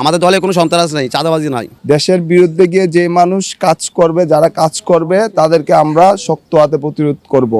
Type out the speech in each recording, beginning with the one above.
আমাদের দলে কোনো সন্ত্রাস নেই, চাঁদাবাজি নাই। দেশের বিরুদ্ধে গিয়ে যে মানুষ কাজ করবে, যারা কাজ করবে, তাদেরকে আমরা শক্ত হাতে প্রতিরোধ করব।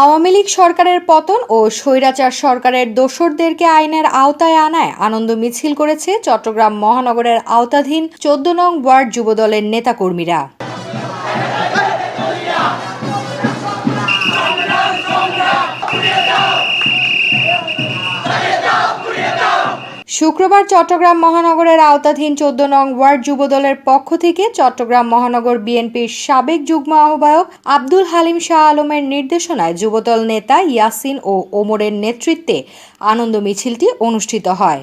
আওয়ামী লীগ সরকারের পতন ও স্বৈরাচার সরকারের দোসরদেরকে আইনের আওতায় আনায় আনন্দ মিছিল করেছে চট্টগ্রাম মহানগরের আওতাধীন চোদ্দ নং ওয়ার্ড যুবদলের নেতাকর্মীরা। শুক্রবার চট্টগ্রাম মহানগরের আওতাধীন চোদ্দ নং ওয়ার্ড যুবদলের পক্ষ থেকে চট্টগ্রাম মহানগর বিএনপির সাবেক যুগ্ম আহ্বায়ক আব্দুল হালিম শাহ আলমের নির্দেশনায় যুবদল নেতা ইয়াসিন ও ওমরের নেতৃত্বে আনন্দ মিছিলটি অনুষ্ঠিত হয়।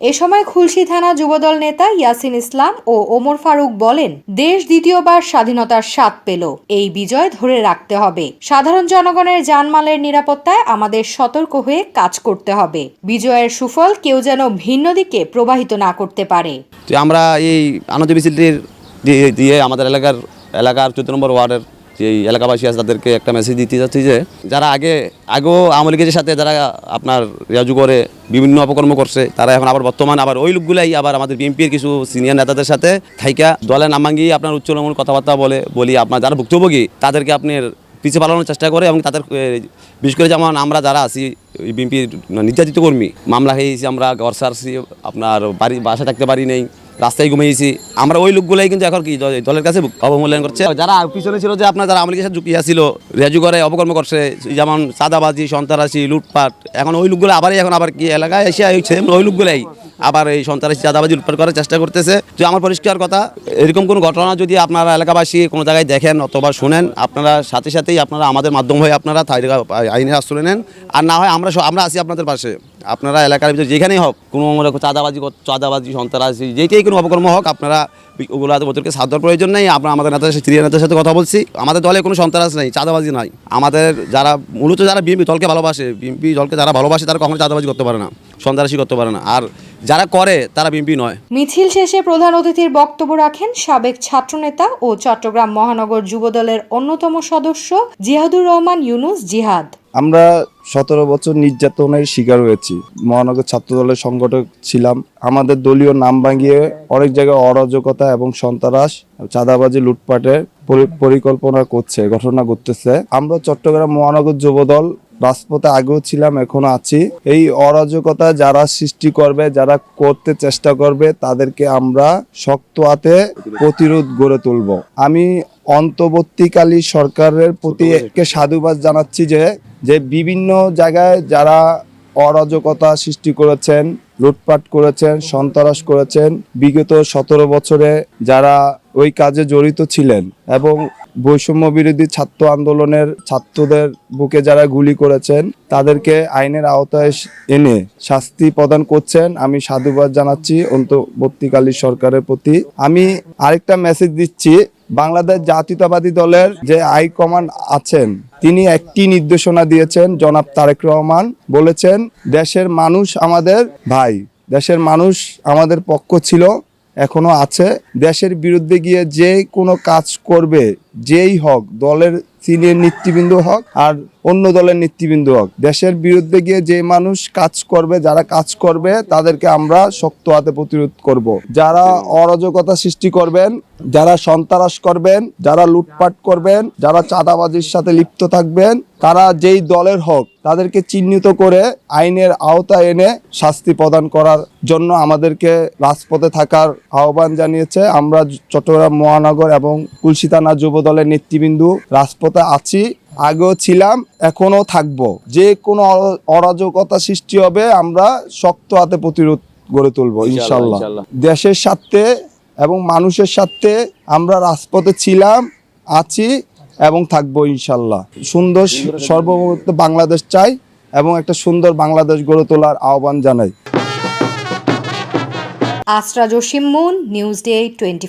এ সময় খুলশি থানা যুবদল নেতা ইয়াসিন ইসলাম ও ওমর ফারুক বলেন, দেশ দ্বিতীয়বার স্বাধীনতার স্বাদ পেল। এই বিজয় ধরে রাখতে হবে। সাধারণ জনগণের জানমালের নিরাপত্তায় আমাদের সতর্ক হয়ে কাজ করতে হবে। বিজয়ের সুফল কেউ যেন ভিন্ন দিকে প্রবাহিত না করতে পারে। আমরা এই আনন্দ মিছিলটির দিয়ে আমাদের এলাকার এলাকার চোদ্দ নম্বর ওয়ার্ডের যে এলাকাবাসী আছে, তাদেরকে একটা মেসেজ দিতে যাচ্ছি যে, যারা আগে, আগেও আওয়ামী লীগের সাথে যারা আপনার রেজু করে বিভিন্ন অপকর্ম করছে, তারা এখন আবার বর্তমান আবার ওই লোকগুলাই আবার আমাদের বিএনপির কিছু সিনিয়র নেতাদের সাথে থাইকা দলে নামাঙ্গি আপনার উচ্চলমূল কথাবার্তা বলে, বলি আপনার যারা ভুক্তভোগী, তাদেরকে আপনার পিছিয়ে পালানোর চেষ্টা করে এবং তাদের বিশেষ করে যেমন আমরা যারা আছি বিএনপির নির্যাতিত কর্মী, মামলা হয়েছি আমরা, ঘর সারছি, আপনার বাড়ি, বাসা থাকতে পারি নেই রাস্তায় ঘুমিয়ে ঘুমিয়েছি আমরা ওই লোকগুলাই কিন্তু এখন কি দলের কাছে অবমূল্যায়ন করছে? যারা পিছনে ছিল যে আপনার যারা আমাদের সাথে ঝুঁকিয়া ছিল রেজু করে, অপকর্ম করছে, যেমন চাঁদাবাজি, সন্ত্রাসী, লুটপাট, এখন ওই লোকগুলো আবারই এখন আবার কি এলাকায় এসে ওই লোকগুলাই আবার এই সন্ত্রাসী, চাঁদাবাজি, লুটপাট করার চেষ্টা করতেছে। যে আমার পরিষ্কার কথা, এরকম কোনো ঘটনা যদি আপনারা এলাকাবাসী কোনো জায়গায় দেখেন অথবা শুনেন, আপনারা সাথে সাথেই আপনারা আমাদের মাধ্যম হয়ে আপনারা আইনের আশ্রয় নেন। আর না হয় আমরা আমরা আছি আপনাদের পাশে। আপনারা এলাকার ভিতরে যেখানেই হোক, কোনো চাঁদাবাজি চাঁদাবাজি, সন্ত্রাসী যেটাই কোনো অপকর্ম হোক, আপনারা ওগুলো ওদেরকে সাথ প্রয়োজন নেই। আমরা আমাদের নেতাদের সাথে নেতার সাথে কথা বলছি। আমাদের দলে কোনো সন্ত্রাস নেই, চাঁদাবাজি নাই। আমাদের যারা, মূলত যারা বিএনপি দলকে ভালোবাসে, বিএনপি দলকে যারা ভালোবাসে, তারা কখনো চাঁদাবাজি করতে পারে না, সন্ত্রাসী করতে পারে না। আর যারা করে, তারা বিএনপি নয়। মিছিল শেষে প্রধান অতিথির বক্তব্য রাখেন সাবেক ছাত্রনেতা ও চট্টগ্রাম মহানগর যুবদলের অন্যতম সদস্য জিহাদুর রহমান ইউনুস জিহাদ। আমরা সতেরো বছর নির্যাতনের শিকার হয়েছি। মহানগর ছাত্র দলের সংগঠক ছিলাম। আমাদের দলীয় নাম ভাঙিয়ে অনেক জায়গায় অরাজকতা এবং সন্ত্রাস চাঁদাবাজি লুটপাটের পরি- পরিকল্পনা করছে ঘটনা ঘটতেছে। আমরা চট্টগ্রাম মহানগর যুবদল রাজপথে আগেও ছিলাম এখনও আছি। এই অরাজকতা যারা সৃষ্টি করবে যারা করতে চেষ্টা করবে তাদেরকে আমরা শক্ত হাতে প্রতিরোধ গড়ে তুলব। আমি অন্তর্বর্তীকালী সরকারের প্রতি সাধুবাদ জানাচ্ছি যে যে বিভিন্ন জায়গায় যারা অরাজকতা সৃষ্টি করেছেন, লুটপাট করেছেন, সন্ত্রাস করেছেন, বিগত সতেরো বছরে যারা ওই কাজে জড়িত ছিলেন এবং বৈষম্য বিরোধী ছাত্র আন্দোলনের ছাত্রদের বুকে যারা গুলি করেছেন, তাদেরকে আইনের আওতায় এনে শাস্তি প্রদান করছেন। আমি সাধুবাদ জানাচ্ছি অন্তর্বর্তীকালীন সরকারের প্রতি। আমি আরেকটা মেসেজ দিচ্ছি বাংলাদেশ জাতীয়তাবাদী দলের যে হাইকমান্ড আছেন, তিনি একটি নির্দেশনা দিয়েছেন, জনাব তারেক রহমান বলেছেন, দেশের মানুষ আমাদের ভাই, দেশের মানুষ আমাদের পক্ষ ছিল, এখনও আছে। দেশের বিরুদ্ধে গিয়ে যে কোনো কাজ করবে, যেই হোক, দলের সিনিয়র নেতৃবৃন্দ হোক আর অন্য দলের নেতৃবৃন্দ হোক। দেশের বিরুদ্ধে গিয়ে যে মানুষ কাজ করবে, যারা কাজ করবে, তাদেরকে আমরা শক্ত হাতে প্রতিরোধ করব। যারা অরাজকতা সৃষ্টি করবেন, যারা সন্ত্রাস করবেন, যারা লুটপাট করবেন, যারা চাঁদাবাজির সাথে লিপ্ত থাকবেন, তারা যেই দলের হোক, তাদেরকে চিহ্নিত করে আইনের আওতা এনে শাস্তি প্রদান করার জন্য আমাদেরকে রাজপথে থাকার আহ্বান জানিয়েছে। আমরা চট্টগ্রাম মহানগর এবং কুলসি থানা যুব দলের নেতৃবৃন্দ রাজপথে আছি। আগেও ছিলাম এখনও থাকব। যে কোনো অরা- অরাজকতা সৃষ্টি হবে আমরা শক্ত হাতে প্রতিরোধ গড়ে তুলবো ইনশাল্লাহ দেশের স্বার্থে এবং মানুষের স্বার্থে আমরা রাজপথে ছিলাম আছি এবং থাকব ইনশাল্লাহ। সুন্দর সর্বভৌমত্ব বাংলাদেশ চাই এবং একটা সুন্দর বাংলাদেশ গড়ে তোলার আহ্বান জানাই। Asra Jasim Moon news day twenty